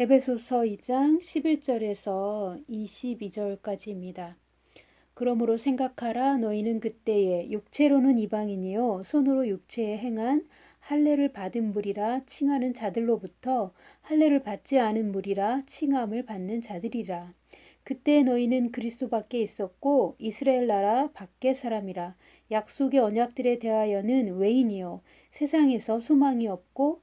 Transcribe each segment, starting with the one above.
에베소서 2장 11절에서 22절까지입니다. 그러므로 생각하라 너희는 그때에 육체로는 이방인이요 손으로 육체에 행한 할례를 받은 무리라 칭하는 자들로부터 할례를 받지 않은 무리라 칭함을 받는 자들이라. 그때 너희는 그리스도 밖에 있었고 이스라엘 나라 밖의 사람이라 약속의 언약들에 대하여는 외인이요 세상에서 소망이 없고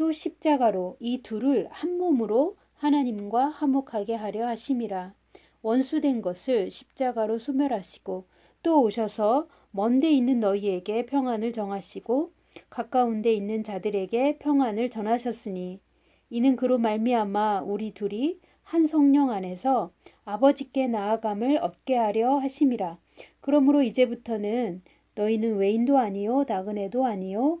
또 십자가로 이 둘을 한 몸으로 하나님과 화목하게 하려 하심이라 원수된 것을 십자가로 소멸하시고 또 오셔서 먼데 있는 너희에게 평안을 정하시고 가까운 데 있는 자들에게 평안을 전하셨으니 이는 그로 말미암아 우리 둘이 한 성령 안에서 아버지께 나아감을 얻게 하려 하심이라. 그러므로 이제부터는 너희는 외인도 아니요 나그네도 아니요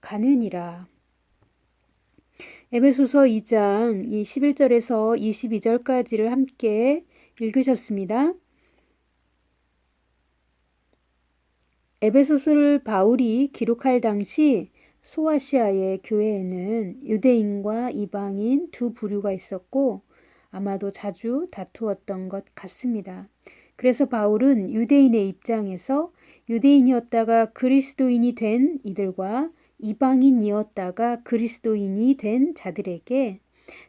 가느니라. 에베소서 2장 11절에서 22절까지를 함께 읽으셨습니다. 에베소서를 바울이 기록할 당시 소아시아의 교회에는 유대인과 이방인 두 부류가 있었고 아마도 자주 다투었던 것 같습니다. 그래서 바울은 유대인의 입장에서 유대인이었다가 그리스도인이 된 이들과 이방인이었다가 그리스도인이 된 자들에게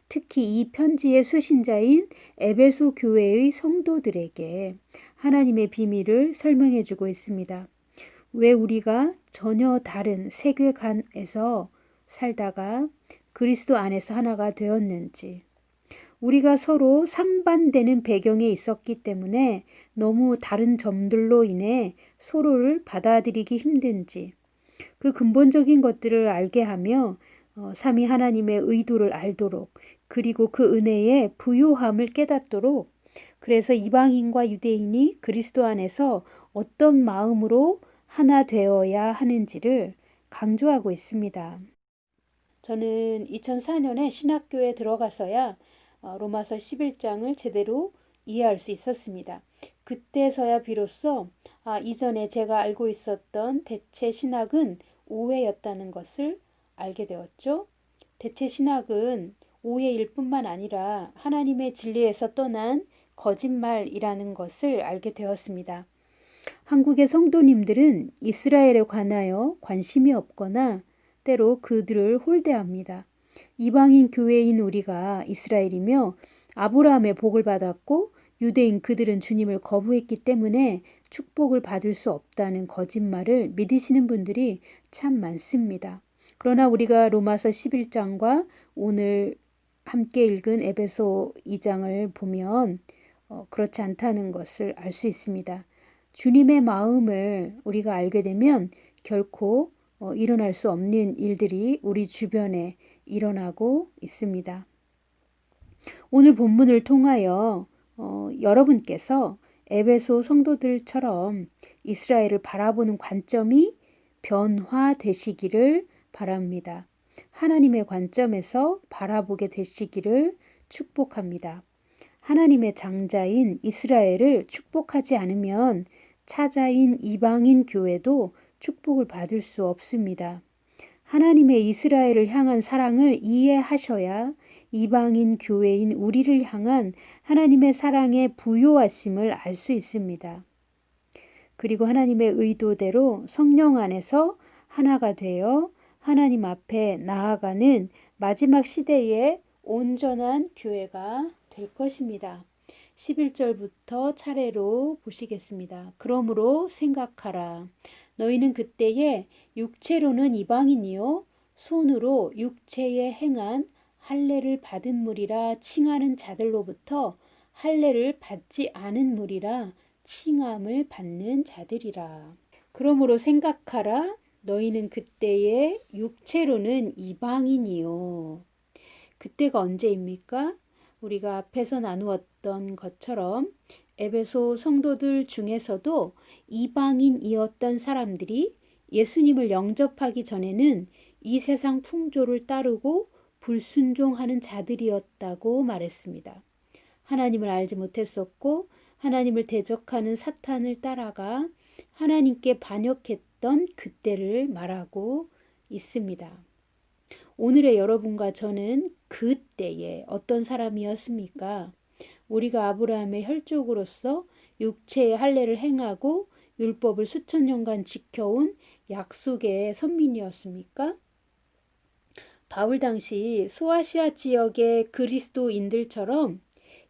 특히 이 편지의 수신자인 에베소 교회의 성도들에게 하나님의 비밀을 설명해 주고 있습니다. 왜 우리가 전혀 다른 세계관에서 살다가 그리스도 안에서 하나가 되었는지, 우리가 서로 상반되는 배경에 있었기 때문에 너무 다른 점들로 인해 서로를 받아들이기 힘든지, 그 근본적인 것들을 알게 하며 어, 삼위 하나님의 의도를 알도록 그리고 그 은혜의 부요함을 깨닫도록 그래서 이방인과 유대인이 그리스도 안에서 어떤 마음으로 하나 되어야 하는지를 강조하고 있습니다. 저는 2004년에 신학교에 들어가서야 어, 로마서 11장을 제대로 이해할 수 있었습니다. 그때서야 비로소 아, 이전에 제가 알고 있었던 대체 신학은 오해였다는 것을 알게 되었죠. 대체 신학은 오해일 뿐만 아니라 하나님의 진리에서 떠난 거짓말이라는 것을 알게 되었습니다. 한국의 성도님들은 이스라엘에 관하여 관심이 없거나 때로 그들을 홀대합니다. 이방인 교회인 우리가 이스라엘이며 아브라함의 복을 받았고 유대인 그들은 주님을 거부했기 때문에 축복을 받을 수 없다는 거짓말을 믿으시는 분들이 참 많습니다. 그러나 우리가 로마서 11장과 오늘 함께 읽은 에베소 2장을 보면 어, 그렇지 않다는 것을 알 수 있습니다. 주님의 마음을 우리가 알게 되면 결코 어, 일어날 수 없는 일들이 우리 주변에 일어나고 있습니다. 오늘 본문을 통하여 어, 여러분께서 에베소 성도들처럼 이스라엘을 바라보는 관점이 변화되시기를 바랍니다. 하나님의 관점에서 바라보게 되시기를 축복합니다. 하나님의 장자인 이스라엘을 축복하지 않으면 차자인 이방인 교회도 축복을 받을 수 없습니다. 하나님의 이스라엘을 향한 사랑을 이해하셔야 이방인 교회인 우리를 향한 하나님의 사랑의 부요하심을 알 수 있습니다. 그리고 하나님의 의도대로 성령 안에서 하나가 되어 하나님 앞에 나아가는 마지막 시대의 온전한 교회가 될 것입니다. 11절부터 차례로 보시겠습니다. 그러므로 생각하라. 너희는 그때에 육체로는 이방인이요 손으로 육체에 행한 할례를 받은 무리라 칭하는 자들로부터 할례를 받지 않은 무리라 칭함을 받는 자들이라. 그러므로 생각하라. 너희는 그때에 육체로는 이방인이요. 그때가 언제입니까? 우리가 앞에서 나누었던 것처럼 에베소 성도들 중에서도 이방인이었던 사람들이 예수님을 영접하기 전에는 이 세상 풍조를 따르고 불순종하는 자들이었다고 말했습니다. 하나님을 알지 못했었고 하나님을 대적하는 사탄을 따라가 하나님께 반역했던 그때를 말하고 있습니다. 오늘의 여러분과 저는 그때에 어떤 사람이었습니까? 우리가 아브라함의 혈족으로서 육체의 할례를 행하고 율법을 수천 년간 지켜온 약속의 선민이었습니까? 바울 당시 소아시아 지역의 그리스도인들처럼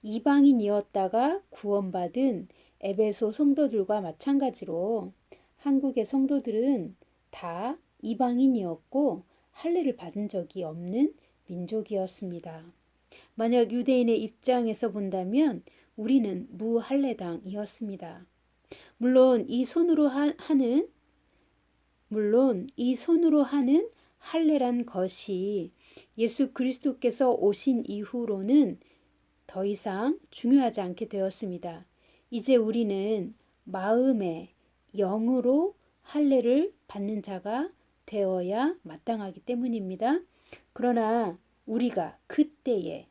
이방인이었다가 구원받은 에베소 성도들과 마찬가지로 한국의 성도들은 다 이방인이었고 할례를 받은 적이 없는 민족이었습니다. 만약 유대인의 입장에서 본다면 우리는 무할례당이었습니다. 물론 이 손으로 하, 는 물론 이 손으로 하는 할례란 것이 예수 그리스도께서 오신 이후로는 더 이상 중요하지 않게 되었습니다. 이제 우리는 마음의 영으로 할례를 받는 자가 되어야 마땅하기 때문입니다. 그러나 우리가 그때에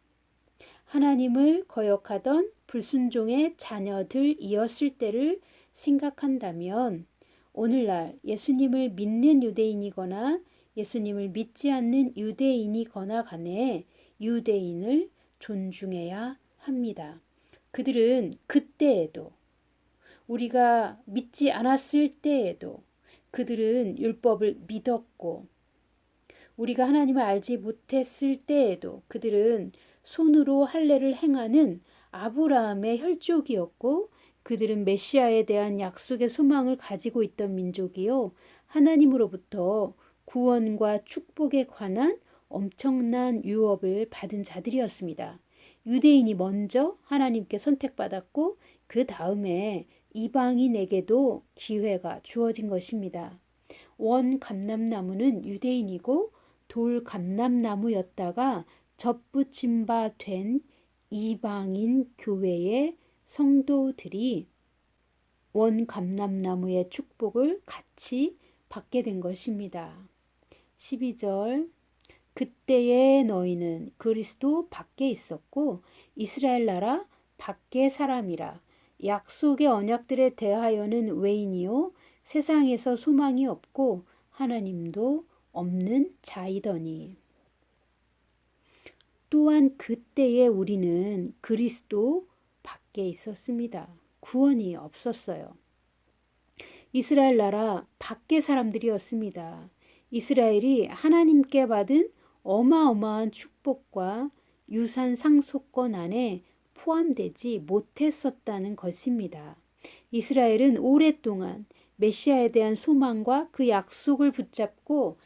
하나님을 거역하던 불순종의 자녀들이었을 때를 생각한다면 오늘날 예수님을 믿는 유대인이거나 예수님을 믿지 않는 유대인이거나 간에 유대인을 존중해야 합니다. 그들은 그때에도 우리가 믿지 않았을 때에도 그들은 율법을 믿었고 우리가 하나님을 알지 못했을 때에도 그들은 손으로 할례를 행하는 아브라함의 혈족이었고 그들은 메시아에 대한 약속의 소망을 가지고 있던 민족이요 하나님으로부터 구원과 축복에 관한 엄청난 유업을 받은 자들이었습니다. 유대인이 먼저 하나님께 선택받았고 그 다음에 이방인에게도 기회가 주어진 것입니다. 원 감람나무는 유대인이고 돌 감람나무였다가 접붙임 바 된 이방인 교회의 성도들이 원 감람나무의 축복을 같이 받게 된 것입니다. 12절 그때에 너희는 그리스도 밖에 있었고 이스라엘 나라 밖의 사람이라 약속의 언약들에 대하여는 외인이요 세상에서 소망이 없고 하나님도 없는 자이더니 또한 그때에 우리는 그리스도 밖에 있었습니다. 구원이 없었어요. 이스라엘 나라 밖의 사람들이었습니다. 이스라엘이 하나님께 받은 어마어마한 축복과 유산 상속권 안에 포함되지 못했었다는 것입니다. 이스라엘은 오랫동안 메시아에 대한 소망과 그 약속을 붙잡고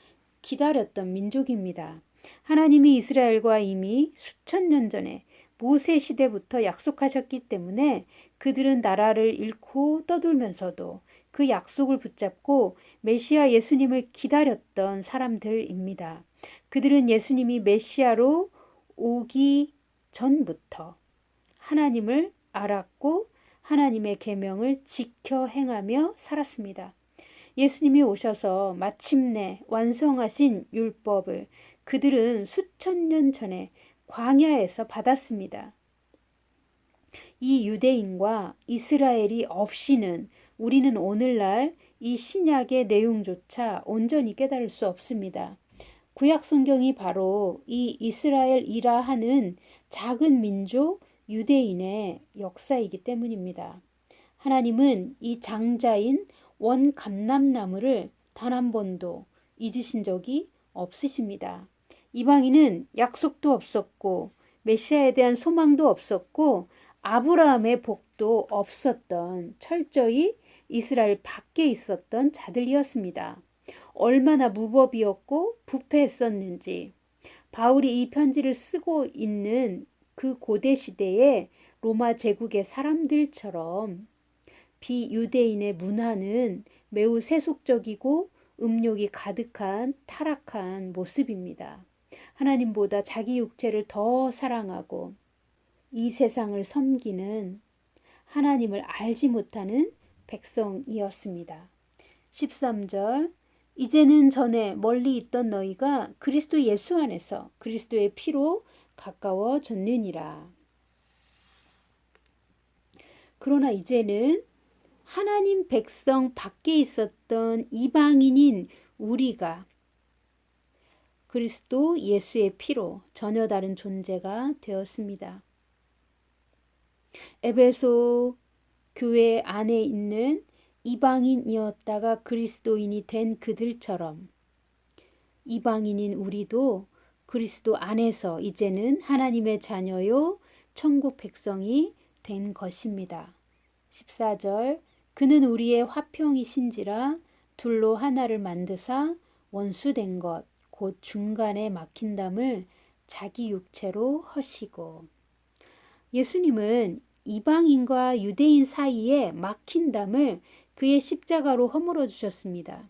기다렸던 민족입니다. 하나님이 이스라엘과 이미 수천 년 전에 모세 시대부터 약속하셨기 때문에 그들은 나라를 잃고 떠돌면서도 그 약속을 붙잡고 메시아 예수님을 기다렸던 사람들입니다. 그들은 예수님이 메시아로 오기 전부터 하나님을 알았고 하나님의 계명을 지켜 행하며 살았습니다. 예수님이 오셔서 마침내 완성하신 율법을 그들은 수천 년 전에 광야에서 받았습니다. 이 유대인과 이스라엘이 없이는 우리는 오늘날 이 신약의 내용조차 온전히 깨달을 수 없습니다. 구약 성경이 바로 이 이스라엘이라 하는 작은 민족 유대인의 역사이기 때문입니다. 하나님은 이 장자인 원 감람나무를 단 한 번도 잊으신 적이 없으십니다. 이방인은 약속도 없었고 메시아에 대한 소망도 없었고 아브라함의 복도 없었던 철저히 이스라엘 밖에 있었던 자들이었습니다. 얼마나 무법이었고 부패했었는지 바울이 이 편지를 쓰고 있는 그 고대 시대에 로마 제국의 사람들처럼 비유대인의 문화는 매우 세속적이고 음욕이 가득한 타락한 모습입니다. 하나님보다 자기 육체를 더 사랑하고 이 세상을 섬기는 하나님을 알지 못하는 백성이었습니다. 13절 이제는 전에 멀리 있던 너희가 그리스도 예수 안에서 그리스도의 피로 가까워졌느니라. 그러나 이제는 하나님 백성 밖에 있었던 이방인인 우리가 그리스도 예수의 피로 전혀 다른 존재가 되었습니다. 에베소 교회 안에 있는 이방인이었다가 그리스도인이 된 그들처럼 이방인인 우리도 그리스도 안에서 이제는 하나님의 자녀요 천국 백성이 된 것입니다. 14절 그는 우리의 화평이신지라 둘로 하나를 만드사 원수된 것 곧 중간에 막힌 담을 자기 육체로 허시고 예수님은 이방인과 유대인 사이에 막힌 담을 그의 십자가로 허물어 주셨습니다.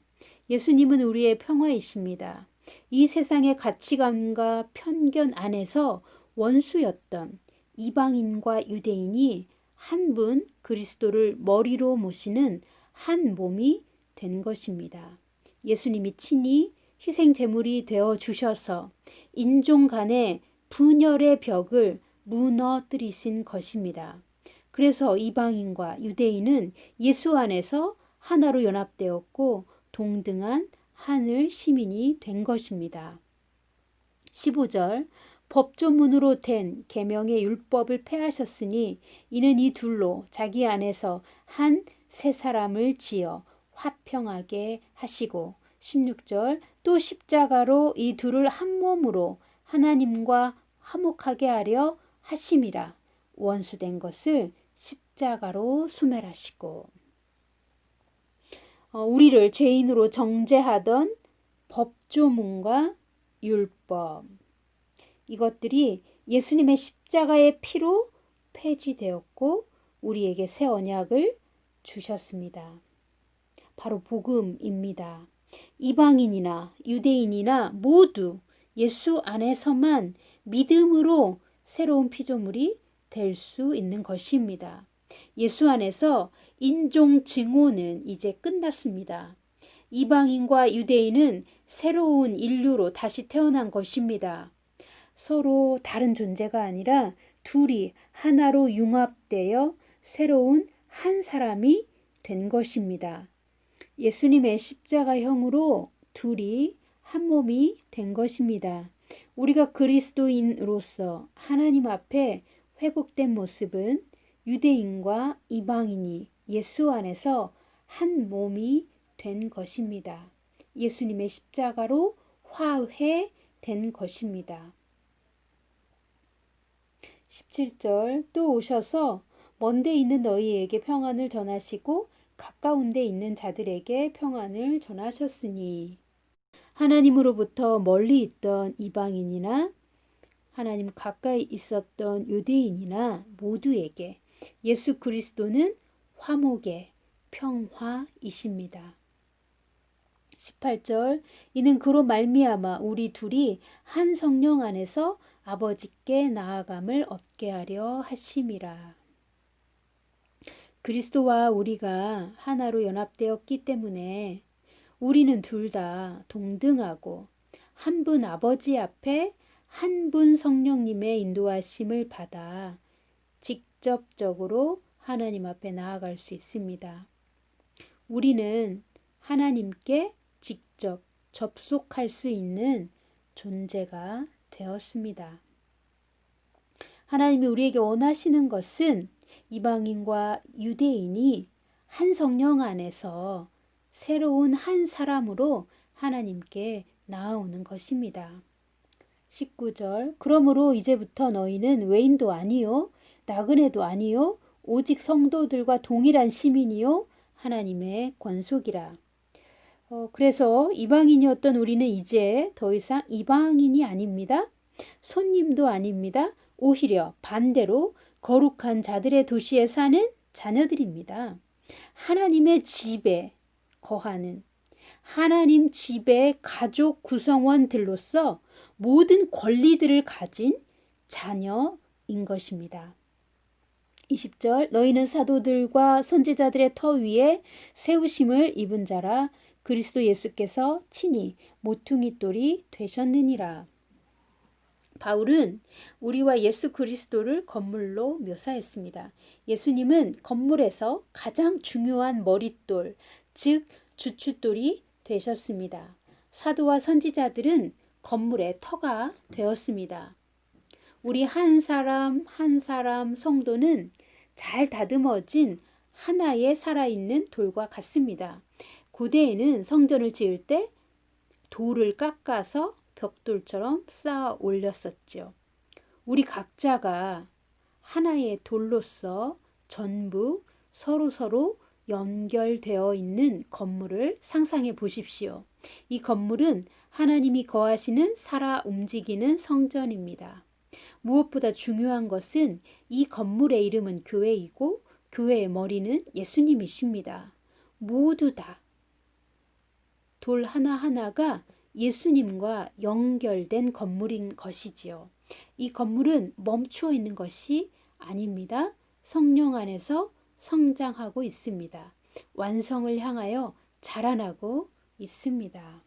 예수님은 우리의 평화이십니다. 이 세상의 가치관과 편견 안에서 원수였던 이방인과 유대인이 한 분 그리스도를 머리로 모시는 한 몸이 된 것입니다. 예수님이 친히 희생 제물이 되어 주셔서 인종 간의 분열의 벽을 무너뜨리신 것입니다. 그래서 이방인과 유대인은 예수 안에서 하나로 연합되었고 동등한 하늘 시민이 된 것입니다. 15절 법조문으로 된 계명의 율법을 폐하셨으니 이는 이 둘로 자기 안에서 한새 사람을 지어 화평하게 하시고 16절 또 십자가로 이 둘을 한 몸으로 하나님과 화목하게 하려 하심이라 원수된 것을 십자가로 수멸하시고 어, 우리를 죄인으로 정죄하던 법조문과 율법 이것들이 예수님의 십자가의 피로 폐지되었고 우리에게 새 언약을 주셨습니다. 바로 복음입니다. 이방인이나 유대인이나 모두 예수 안에서만 믿음으로 새로운 피조물이 될 수 있는 것입니다. 예수 안에서 인종 증오는 이제 끝났습니다. 이방인과 유대인은 새로운 인류로 다시 태어난 것입니다. 서로 다른 존재가 아니라 둘이 하나로 융합되어 새로운 한 사람이 된 것입니다. 예수님의 십자가형으로 둘이 한 몸이 된 것입니다. 우리가 그리스도인으로서 하나님 앞에 회복된 모습은 유대인과 이방인이 예수 안에서 한 몸이 된 것입니다. 예수님의 십자가로 화해된 것입니다. 17절 또 오셔서 먼데 있는 너희에게 평안을 전하시고 가까운 데 있는 자들에게 평안을 전하셨으니 하나님으로부터 멀리 있던 이방인이나 하나님 가까이 있었던 유대인이나 모두에게 예수 그리스도는 화목의 평화이십니다. 18절 이는 그로 말미암아 우리 둘이 한 성령 안에서 아버지께 나아감을 얻게 하려 하심이라. 그리스도와 우리가 하나로 연합되었기 때문에 우리는 둘 다 동등하고 한 분 아버지 앞에 한 분 성령님의 인도하심을 받아 직접적으로 하나님 앞에 나아갈 수 있습니다. 우리는 하나님께 직접 접속할 수 있는 존재가 되었습니다. 하나님이 우리에게 원하시는 것은 이방인과 유대인이 한 성령 안에서 새로운 한 사람으로 하나님께 나아오는 것입니다. 19절 그러므로 이제부터 너희는 외인도 아니요 나그네도 아니요 오직 성도들과 동일한 시민이요 하나님의 권속이라. 어, 그래서 이방인이었던 우리는 이제 더 이상 이방인이 아닙니다. 손님도 아닙니다. 오히려 반대로 거룩한 자들의 도시에 사는 자녀들입니다. 하나님의 집에 거하는 하나님 집의 가족 구성원들로서 모든 권리들을 가진 자녀인 것입니다. 20절 너희는 사도들과 선지자들의 터 위에 세우심을 입은 자라 그리스도 예수께서 친히 모퉁이 돌이 되셨느니라. 바울은 우리와 예수 그리스도를 건물로 묘사했습니다. 예수님은 건물에서 가장 중요한 머릿돌, 즉 주춧돌이 되셨습니다. 사도와 선지자들은 건물의 터가 되었습니다. 우리 한 사람 한 사람 성도는 잘 다듬어진 하나의 살아있는 돌과 같습니다. 고대에는 성전을 지을 때 돌을 깎아서 벽돌처럼 쌓아 올렸었죠. 우리 각자가 하나의 돌로서 전부 서로 서로 연결되어 있는 건물을 상상해 보십시오. 이 건물은 하나님이 거하시는 살아 움직이는 성전입니다. 무엇보다 중요한 것은 이 건물의 이름은 교회이고 교회의 머리는 예수님이십니다. 모두 다 돌 하나하나가 예수님과 연결된 건물인 것이지요. 이 건물은 멈추어 있는 것이 아닙니다. 성령 안에서 성장하고 있습니다. 완성을 향하여 자라나고 있습니다.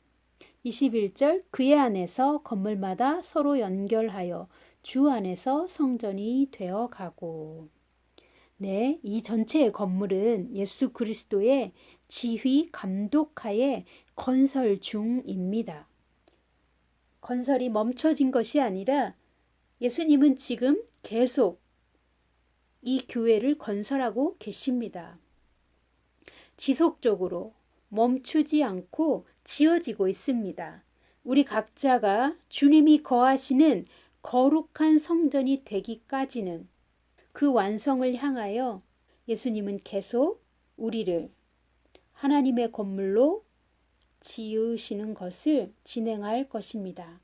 21절 그의 안에서 건물마다 서로 연결하여 주 안에서 성전이 되어 가고 네, 이 전체의 건물은 예수 그리스도의 지휘 감독하에 건설 중입니다. 건설이 멈춰진 것이 아니라 예수님은 지금 계속 이 교회를 건설하고 계십니다. 지속적으로 멈추지 않고 지어지고 있습니다. 우리 각자가 주님이 거하시는 거룩한 성전이 되기까지는 그 완성을 향하여 예수님은 계속 우리를 하나님의 건물로 지으시는 것을 진행할 것입니다.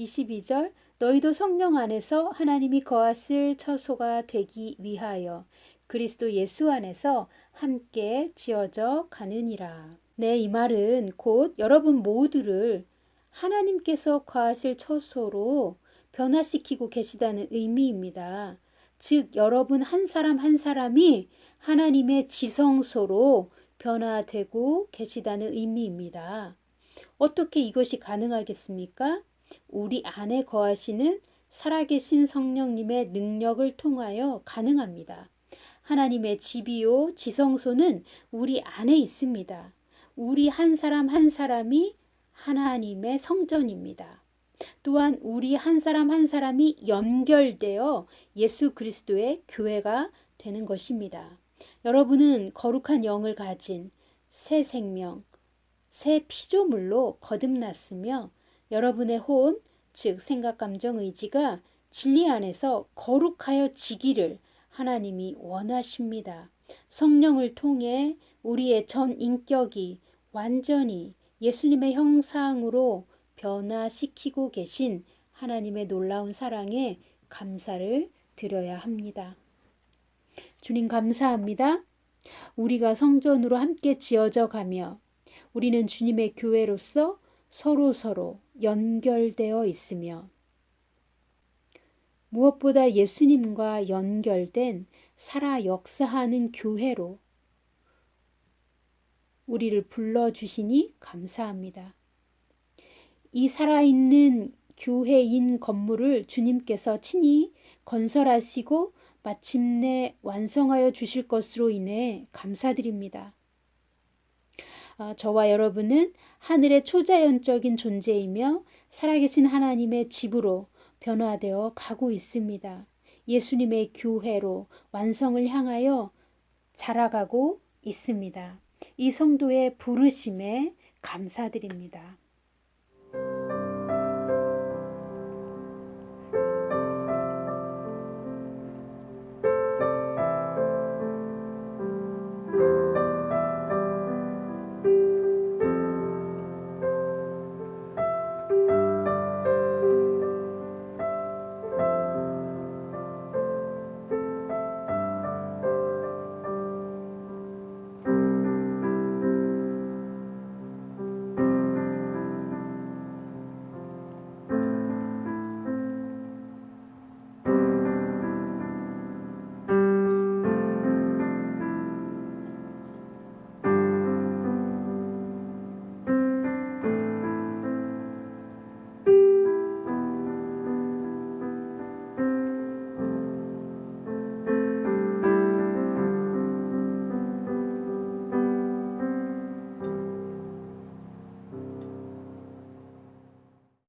22절 너희도 성령 안에서 하나님이 거하실 처소가 되기 위하여 그리스도 예수 안에서 함께 지어져 가느니라. 네, 이 말은 곧 여러분 모두를 하나님께서 거하실 처소로 변화시키고 계시다는 의미입니다. 즉, 여러분 한 사람 한 사람이 하나님의 지성소로 변화되고 계시다는 의미입니다. 어떻게 이것이 가능하겠습니까? 우리 안에 거하시는 살아계신 성령님의 능력을 통하여 가능합니다. 하나님의 집이요, 지성소는 우리 안에 있습니다. 우리 한 사람 한 사람이 하나님의 성전입니다. 또한 우리 한 사람 한 사람이 연결되어 예수 그리스도의 교회가 되는 것입니다. 여러분은 거룩한 영을 가진 새 생명, 새 피조물로 거듭났으며 여러분의 혼, 즉 생각, 감정, 의지가 진리 안에서 거룩하여 지기를 하나님이 원하십니다. 성령을 통해 우리의 전 인격이 완전히 예수님의 형상으로 변화시키고 계신 하나님의 놀라운 사랑에 감사를 드려야 합니다. 주님 감사합니다. 우리가 성전으로 함께 지어져 가며 우리는 주님의 교회로서 서로 서로 연결되어 있으며 무엇보다 예수님과 연결된 살아 역사하는 교회로 우리를 불러주시니 감사합니다. 이 살아있는 교회인 건물을 주님께서 친히 건설하시고 마침내 완성하여 주실 것으로 인해 감사드립니다. 아, 저와 여러분은 하늘의 초자연적인 존재이며 살아계신 하나님의 집으로 변화되어 가고 있습니다. 예수님의 교회로 완성을 향하여 자라가고 있습니다. 이 성도의 부르심에 감사드립니다.